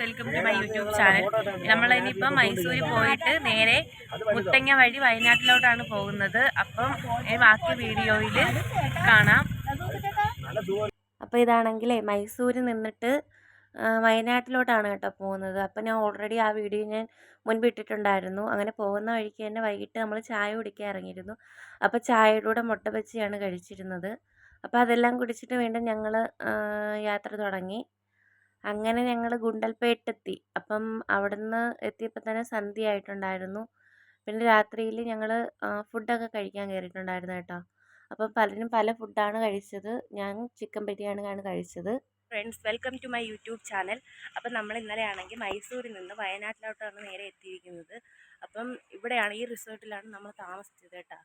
Welcome to my YouTube channel. നമ്മൾ ഇനിയിപ്പോൾ മൈസൂരിൽ പോയിട്ട് നേരെ മുത്തങ്ങ വഴി വയനാട്ടിലോട്ടാണ് പോകുന്നത്. അപ്പം ഈ ബാക്കി വീഡിയോയിൽ കാണാം. അപ്പോൾ ഇതാണെങ്കിലേ മൈസൂരിൽ നിന്നിട്ട് വയനാട്ടിലോട്ടാണ് കേട്ടോ പോകുന്നത്. അപ്പം ഞാൻ ഓൾറെഡി ആ വീഡിയോ ഞാൻ മുൻപ് ഇട്ടിട്ടുണ്ടായിരുന്നു അങ്ങനെ പോകുന്ന വഴിക്ക് തന്നെ വൈകിട്ട് നമ്മൾ ചായ കുടിക്കാൻ ഇറങ്ങിയിരുന്നു. അപ്പോൾ ചായയുടെ കൂടെ മുട്ട ബജിയാണ് കഴിച്ചിരുന്നത്. അപ്പോൾ അതെല്ലാം കുടിച്ചിട്ട് വീണ്ടും ഞങ്ങൾ യാത്ര തുടങ്ങി. അങ്ങനെ ഞങ്ങൾ ഗുണ്ടൽപേട്ടെത്തി. അപ്പം അവിടുന്ന് എത്തിയപ്പോൾ തന്നെ സന്ധ്യ ആയിട്ടുണ്ടായിരുന്നു. പിന്നെ രാത്രിയിൽ ഞങ്ങൾ ഫുഡൊക്കെ കഴിക്കാൻ കയറിയിട്ടുണ്ടായിരുന്നു കേട്ടോ. അപ്പം പലരും പല ഫുഡാണ് കഴിച്ചത്. ഞാൻ ചിക്കൻ ബിരിയാണിയാണ് കഴിച്ചത്. Friends welcome to my YouTube channel. അപ്പം നമ്മൾ ഇന്നലെ ആണെങ്കിൽ മൈസൂരിൽ നിന്ന് വയനാട്ടിലോട്ടാണ് നേരെ എത്തിയിരിക്കുന്നത്. അപ്പം ഇവിടെയാണ് ഈ റിസോർട്ടിലാണ് നമ്മൾ താമസിച്ചത് കേട്ടോ.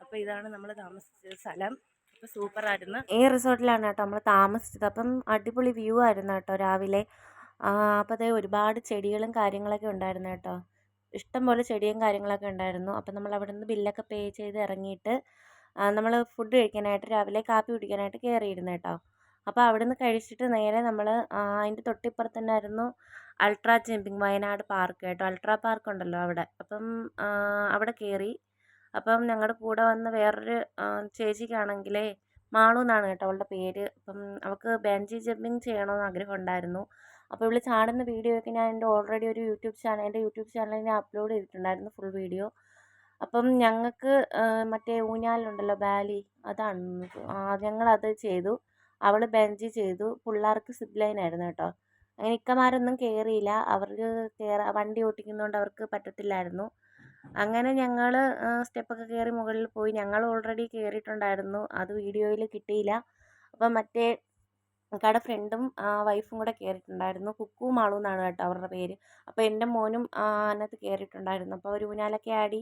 അപ്പം ഇതാണ് നമ്മൾ താമസിച്ച സ്ഥലം. അപ്പോൾ സൂപ്പറായിരുന്നു. ഈ റിസോർട്ടിലാണ് കേട്ടോ നമ്മൾ താമസിച്ചത്. അപ്പം അടിപൊളി വ്യൂ ആയിരുന്നു കേട്ടോ രാവിലെ. അപ്പോൾ അതേ ഒരുപാട് ചെടികളും കാര്യങ്ങളൊക്കെ ഉണ്ടായിരുന്നു കേട്ടോ ഇഷ്ടംപോലെ ചെടിയും കാര്യങ്ങളൊക്കെ ഉണ്ടായിരുന്നു. അപ്പം നമ്മൾ അവിടെ നിന്ന് ബില്ലൊക്കെ പേ ചെയ്ത് ഇറങ്ങിയിട്ട് നമ്മൾ ഫുഡ് കഴിക്കാനായിട്ട് രാവിലെ കാപ്പി കുടിക്കാനായിട്ട് കയറിയിരുന്നു കേട്ടോ അപ്പോൾ അവിടെ നിന്ന് കഴിച്ചിട്ട് നേരെ നമ്മൾ അതിന്റെ തൊട്ടിപ്പുറത്ത് തന്നെയായിരുന്നു അൾട്രാ ജമ്പിങ് വയനാട് പാർക്ക് കേട്ടോ. അൾട്രാ പാർക്ക് ഉണ്ടല്ലോ അവിടെ. അപ്പം അവിടെ കയറി അപ്പം ഞങ്ങളുടെ കൂടെ വന്ന വേറൊരു ആ, ചേച്ചിക്കാണെങ്കിലേ മാളു എന്നാണ് കേട്ടോ അവളുടെ പേര്. അപ്പം അവൾക്ക് ബെഞ്ചി ജമ്പിങ് ചെയ്യണമെന്ന് ആഗ്രഹം ഉണ്ടായിരുന്നു അപ്പോൾ ഇവൾ ചാടുന്ന വീഡിയോ ഒക്കെ ഞാൻ എന്റെ ഓൾറെഡി ഒരു യൂട്യൂബ് ചാനൽ എന്റെ യൂട്യൂബ് ചാനലിൽ ഞാൻ അപ്ലോഡ് ചെയ്തിട്ടുണ്ടായിരുന്നു ഫുൾ വീഡിയോ. അപ്പം ഞങ്ങൾക്ക് മറ്റേ ഊഞ്ഞാലുണ്ടല്ലോ ബാലി അതാണ് ഞങ്ങളത് ചെയ്തു. അവൾ ബെഞ്ചി ചെയ്തു. പിള്ളേർക്ക് സിബ്ലൈൻ ലൈൻ ആയിരുന്നു കേട്ടോ. അങ്ങനെ ഇക്കമാരൊന്നും കയറിയില്ല അവർക്ക് കയറാ വണ്ടി ഓട്ടിക്കുന്നതുകൊണ്ട് അവർക്ക് പറ്റത്തില്ലായിരുന്നു. അങ്ങനെ ഞങ്ങൾ സ്റ്റെപ്പൊക്കെ കയറി മുകളിൽ പോയി. ഞങ്ങൾ ഓൾറെഡി കയറിയിട്ടുണ്ടായിരുന്നു അത് വീഡിയോയിൽ കിട്ടിയില്ല. അപ്പം മറ്റേ കട ഫ്രണ്ടും വൈഫും കൂടെ കയറിയിട്ടുണ്ടായിരുന്നു കുക്കു മാളു എന്നാണ് കേട്ടോ അവരുടെ പേര്. അപ്പോൾ എന്റെ മോനും അതിനകത്ത് കയറിയിട്ടുണ്ടായിരുന്നു അപ്പോൾ ഒരു ഊഞ്ഞാലൊക്കെ ആടി.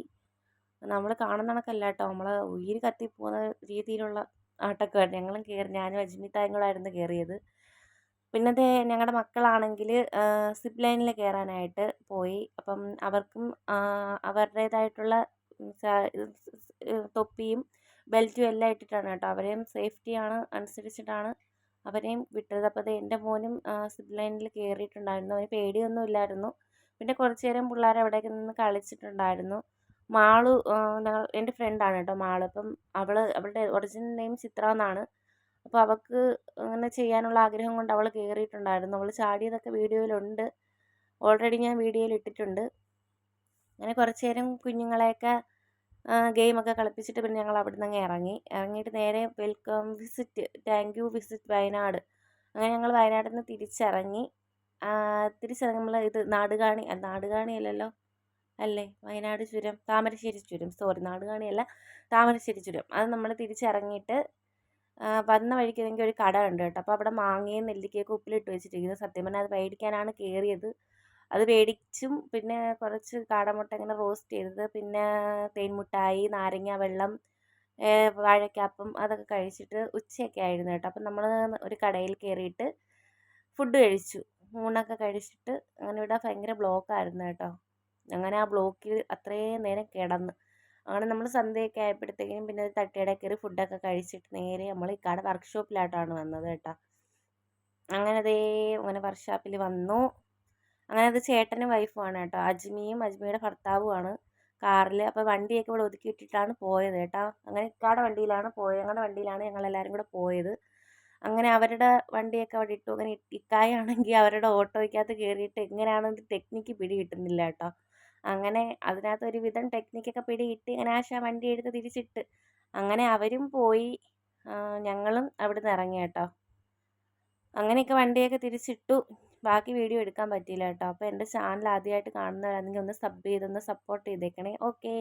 നമ്മൾ കാണുന്ന കണക്കല്ല കേട്ടോ. നമ്മൾ ഉയിര് കത്തിപ്പോകുന്ന രീതിയിലുള്ള ആട്ടൊക്കെ ഞങ്ങളും കയറി ഞാനും അജ്മിത്തായും കൂടെ ആയിരുന്നു കയറിയത് പിന്നെ ദേ ഞങ്ങളുടെ മക്കളാണെങ്കിൽ സിപ്പ് ലൈനിൽ കയറാനായിട്ട് പോയി. അപ്പം അവർക്കും അവരുടേതായിട്ടുള്ള തൊപ്പിയും ബെൽറ്റും എല്ലാം ഇട്ടിട്ടാണ് കേട്ടോ. അവരെയും സേഫ്റ്റിയാണ് അനുസരിച്ചിട്ടാണ് അവരെയും വിട്ടത്. അപ്പോൾ ദേ എന്റെ മോനും സിപ്പ് ലൈനിൽ കയറിയിട്ടുണ്ടായിരുന്നു അവന് പേടിയൊന്നും ഇല്ലായിരുന്നു. പിന്നെ കുറച്ച് നേരം പിള്ളേർ അവിടെയൊക്കെ നിന്ന് കളിച്ചിട്ടുണ്ടായിരുന്നു. മാളു ഞങ്ങൾ എന്റെ ഫ്രണ്ടാണ് കേട്ടോ മാളു. അപ്പം അവൾ അവളുടെ ഒറിജിനൽ നെയിം ചിത്ര എന്നാണ്. അപ്പോൾ അവൾക്ക് അങ്ങനെ ചെയ്യാനുള്ള ആഗ്രഹം കൊണ്ട് അവൾ കയറിയിട്ടുണ്ടായിരുന്നു അവൾ ചാടിയതൊക്കെ വീഡിയോയിലുണ്ട്. ഓൾറെഡി ഞാൻ വീഡിയോയിൽ ഇട്ടിട്ടുണ്ട്. അങ്ങനെ കുറച്ച് നേരം കുഞ്ഞുങ്ങളെയൊക്കെ ഗെയിമൊക്കെ കളിപ്പിച്ചിട്ട് പിന്നെ ഞങ്ങൾ അവിടെ നിന്ന് അങ്ങ് ഇറങ്ങി. ഇറങ്ങിയിട്ട് നേരെ welcome visit thank you visit Wayanad. അങ്ങനെ ഞങ്ങൾ വയനാട്ടിൽ നിന്ന് തിരിച്ചിറങ്ങി. തിരിച്ചിറങ്ങി നമ്മൾ ഇത് നാടുകാണി നാടുകാണി അല്ലല്ലോ അല്ലേ? വയനാട് ചുരം താമരശ്ശേരി ചുരം. സോറി നാടുകാണിയല്ല താമരശ്ശേരി ചുരം. അത് നമ്മൾ തിരിച്ചിറങ്ങിയിട്ട് വന്ന വഴിക്ക് എനിക്ക് ഒരു കട ഉണ്ട് കേട്ടോ. അപ്പോൾ അവിടെ മാങ്ങയും നെല്ലിക്കയൊക്കെ ഉപ്പിലിട്ട് വെച്ചിട്ടിരിക്കുന്നു. സത്യം പറഞ്ഞാൽ അത് മേടിക്കാനാണ് കയറിയത് അത് മേടിച്ചും പിന്നെ കുറച്ച് കാടമുട്ട ഇങ്ങനെ റോസ്റ്റ് ചെയ്തത്. പിന്നെ തേൻമുട്ടായി നാരങ്ങ വെള്ളം വാഴയ്ക്കാപ്പം അതൊക്കെ കഴിച്ചിട്ട് ഉച്ചയൊക്കെ ആയിരുന്നു കേട്ടോ. അപ്പം നമ്മൾ ഒരു കടയിൽ കയറിയിട്ട് ഫുഡ് കഴിച്ചു. ഊണൊക്കെ കഴിച്ചിട്ട് അങ്ങനെ ഇവിടെ ഭയങ്കര ബ്ലോക്കായിരുന്നു കേട്ടോ. അങ്ങനെ ആ ബ്ലോക്കിൽ അത്രയും നേരം കിടന്ന്. അങ്ങനെ നമ്മൾ സന്ധ്യയൊക്കെ ആയപ്പോഴത്തേക്കും പിന്നെ തട്ടിയുടെ കയറി ഫുഡൊക്കെ കഴിച്ചിട്ട് നേരെ നമ്മൾ ഇക്കാടെ വർക്ക്ഷോപ്പിലായിട്ടാണ് വന്നത് കേട്ടോ. അങ്ങനെ അതേ അങ്ങനെ വർക്ക്ഷോപ്പിൽ വന്നു. അങ്ങനെ അത് ചേട്ടനും വൈഫുമാണ് കേട്ടോ. അജ്മിയും അജ്മിയുടെ ഭർത്താവുമാണ് കാറിൽ അപ്പോൾ വണ്ടിയൊക്കെ ഇവിടെ ഒതുക്കി ഇട്ടിട്ടാണ് പോയത് കേട്ടോ. അങ്ങനെ ഇക്കാടെ വണ്ടിയിലാണ് പോയത്. ഞങ്ങളുടെ വണ്ടിയിലാണ് ഞങ്ങളെല്ലാവരും കൂടെ പോയത്. അങ്ങനെ അവരുടെ വണ്ടിയൊക്കെ അവിടെ ഇട്ടു. അങ്ങനെ ഇക്കായാണെങ്കിൽ അവരുടെ ഓട്ടോയ്ക്കകത്ത് കയറിയിട്ട് എങ്ങനെയാണെന്ന് ടെക്നിക്ക് പിടി കിട്ടുന്നില്ല കേട്ടോ. അങ്ങനെ അതിനകത്ത് ഒരു വിധം ടെക്നിക്കൊക്കെ പിടികിട്ടി ഇങ്ങനെ ആശാ വണ്ടി എടുത്ത് തിരിച്ചിട്ട് അങ്ങനെ അവരും പോയി. ഞങ്ങളും അവിടെ നിന്ന് ഇറങ്ങി കേട്ടോ. അങ്ങനെയൊക്കെ വണ്ടിയൊക്കെ തിരിച്ചിട്ടു. ബാക്കി വീഡിയോ എടുക്കാൻ പറ്റിയില്ല കേട്ടോ. അപ്പോൾ എന്റെ ചാനൽ ആദ്യമായിട്ട് കാണുന്നവരാണെങ്കിൽ ഒന്ന് സബ് ചെയ്തൊന്ന് സപ്പോർട്ട് ചെയ്തേക്കണേ. ഓക്കേ